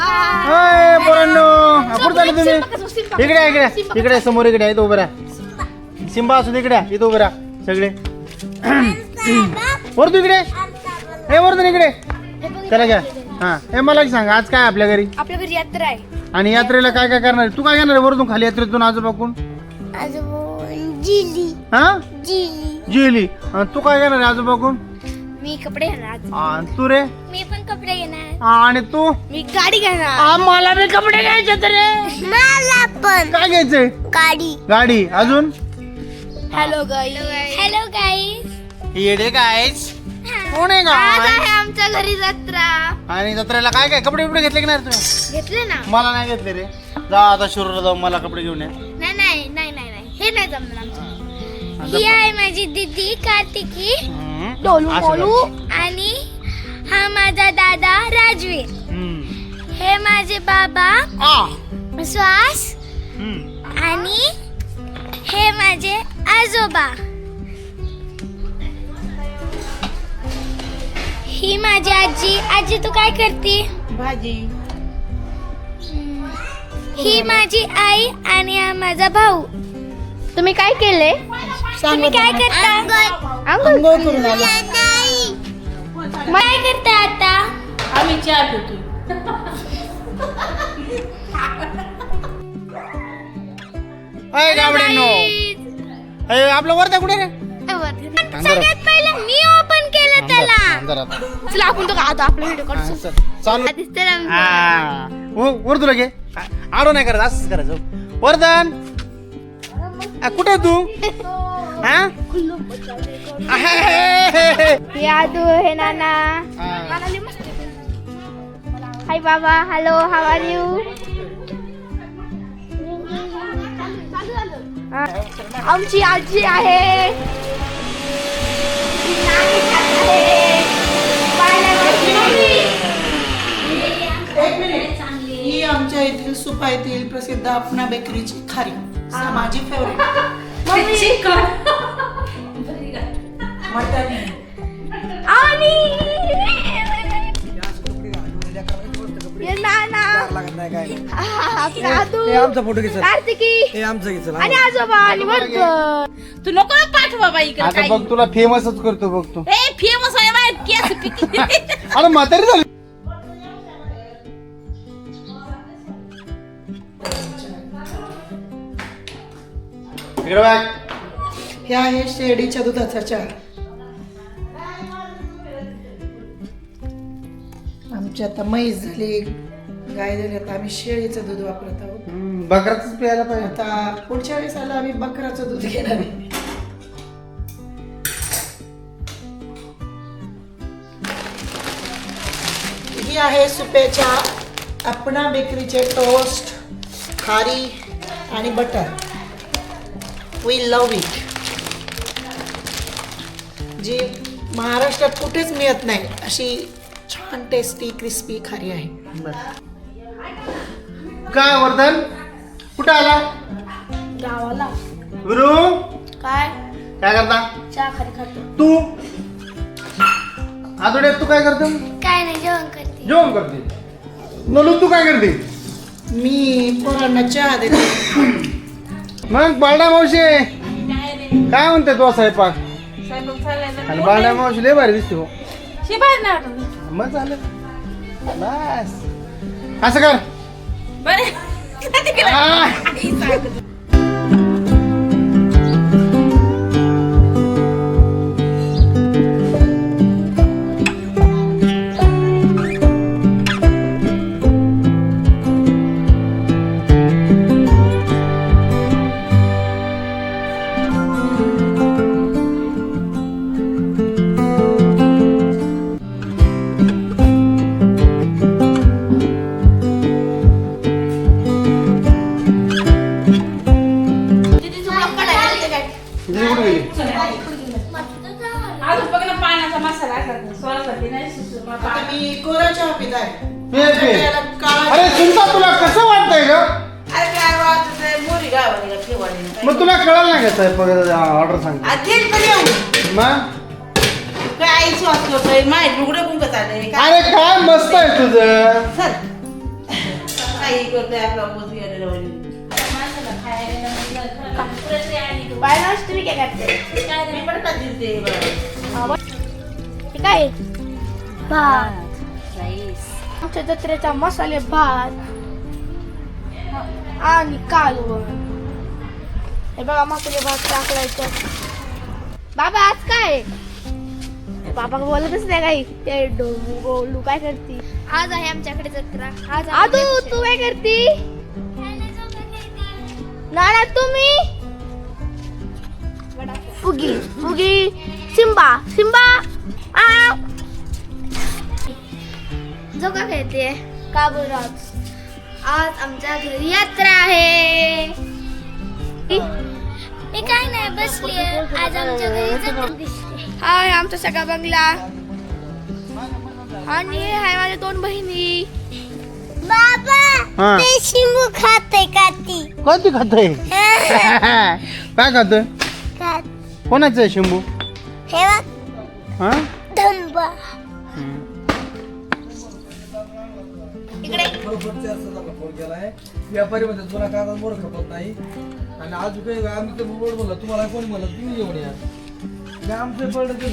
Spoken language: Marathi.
पोरांनो. कुठं चालले तुम्ही. इकडे इकडे. इकडे समोर इकडे इथं उभं राहा. सिंबा असू या, इथं उभं राहा सगळे. वरतू इकडे. हे वरतून इकडे. त्याला घ्या. हा हे मला सांग आज काय आपल्या घरी? आपल्या घरी यात्रा आहे. आणि यात्रेला काय काय करणार? तू काय घेणार आहे वरतून खाली यात्रेतून आजोबाकून जिली. हा? जिली. तू काय घेणार आहे आजोबाकून मी कपडे घेणार. आणि तू रे? मी पण कपडे घेणार. आणि तू? मी गाडी घेणार. मला बी कपडे घ्यायचे तर रे. मला पण. काय घ्यायचंय? गाडी. गाडी. अजून? हॅलो गाई हॅलो गाईज येडे गायच कोण आहे आज गाय आहे आमच्या घरी जत्रा. आणि जत्रेला काय काय कपडे बिपडे घेतले की नाही तुम्ही? घेतले ना. मला नाही घेतले रे. जा आता शिरूरला जाऊन मला कपडे घेऊन ये. नाही नाही नाही नाही नाही. हे नाही जमणार आमचं. ही. आहे माझी दीदी कार्तिकी. डोलू असं कर. आणि हा माझा दादा राजवीर. हम्म. हे माझे बाबा. आ. श्वास हम्म. आणि हे माझे आजोबा. ही माझी आजी. आजी तू काय करते? भाजी. ही माझी आई आणि हा माझा भाऊ. तुम्ही काय केले? तुम्ही काय करता? अंघोळ अंघोळ करून आलो मग काय करता आता? आम्ही चहा पितो. अय गाबड्यांनो अय आपलं वरता कुठे रे? सगळ्यात पहिलं मी ओपन केलं त्याला. चला आपण तो आता आपला व्हिडिओ हा, काढू चल. आधीच तर हा. घे. आडो नाही करत असंच करायचं. वर्धन. आ, कुठे आहे तू? हा? आहे. हे हे. नाना. हाय बाबा हॅलो हाव आर यू आमची आजी आहे. ही आमच्या येथील सुपा येथील प्रसिद्ध अपना बेकरीची खारी. माझी फेवरेट आमचा फोटो घे कार्तिकी. हे आमचं घे आणि आजोबा आणि वर्धन तू नको ना पाठवा बाई इकडे आता काही. बघ तुला फेमसच करतो बघ तू. ए फेमस आहे बाई केस पिकी. अरे म्हातारी झाली. इकडे बघ. हे आहे शेळीच्या दुधाचा चहा. आमची आता म्हैस झाली. गाय झाली आता आम्ही शेळीचं दूध वापरत आहोत. हम्म, बकराचंच प्यायला पाहिजे. आता पुढच्या वेळेस आला आम्ही बकराचं दूध घेणार. आहे ही आहे सुप्याच्या अपना बेकरीचे टोस्ट खारी आणि बटर. वी लव इट जी महाराष्ट्रात कुठेच मिळत नाही अशी छान टेस्टी क्रिस्पी खारी आहे. काय वर्धन? कुठे आला? गावाला. गुरु काय? काय करता? चहा खाली खातो. तू? आतोडे तू काय करतो? काय नाही जेवण करते. जेवण करते. नलू तू काय करते? मी पोरांना चहा देते. मग बाळडा मावशी? काय म्हणते तो स्वयंपाक? आणि बाळडा मावशी लय भारी दिसते हो. शिबाय ना. मग झालं बस. असं कर बरे आ! तिथे कोरा चहा पित आहे पे, पे. त्याला काळा अरे सुनता तुला कसं वाटतंय ग? अरे काय वाटत मोरी गावाला का ठेवाली. मग तुला कळलं नाही का स्वयंपाक ऑर्डर सांग येऊ. मग? काय आईच वाचलो काय माहिती लुगडं कुंकत आले काय? अरे काय मस्त आहे तुझं. सर काही करतोय आपला गेलेला काय करते? काय मी नाही. पण का दिसते बरं. हे काय? भात आमच्या जत्रेचा मसाले भात आणि कालवण हे बघा मसाले भात टाकलायचं बाबा आज काय बाबा बोलतच नाही काही ते डोलू गोलू काय करती आज आहे आमच्याकडे जत्रा आज आदू तू काय करती नाना तुम्ही फुगी फुगी सिम्बा सिम्बा जो का खेळते का बरं आज? आमच्या घरी यात्रा आहे. मी काय नाही बसली आज आमच्या घरी हा आहे आमचा सगळा बंगला. आणि हे आहे माझ्या दोन बहिणी. बाबा हा. शिंबू खाते का ती? कोणती खातोय? काय खातोय? कोणाचं आहे शिंबू? हे हा? धंबा फोन केला आहे व्यापारी म्हणजे तुला कागद मोड खपत नाही. आणि आज काही आम्ही तर बोर्ड म्हणलं तुम्हाला कोण म्हणलं तुम्ही घेऊन या. आमचे पडलं ते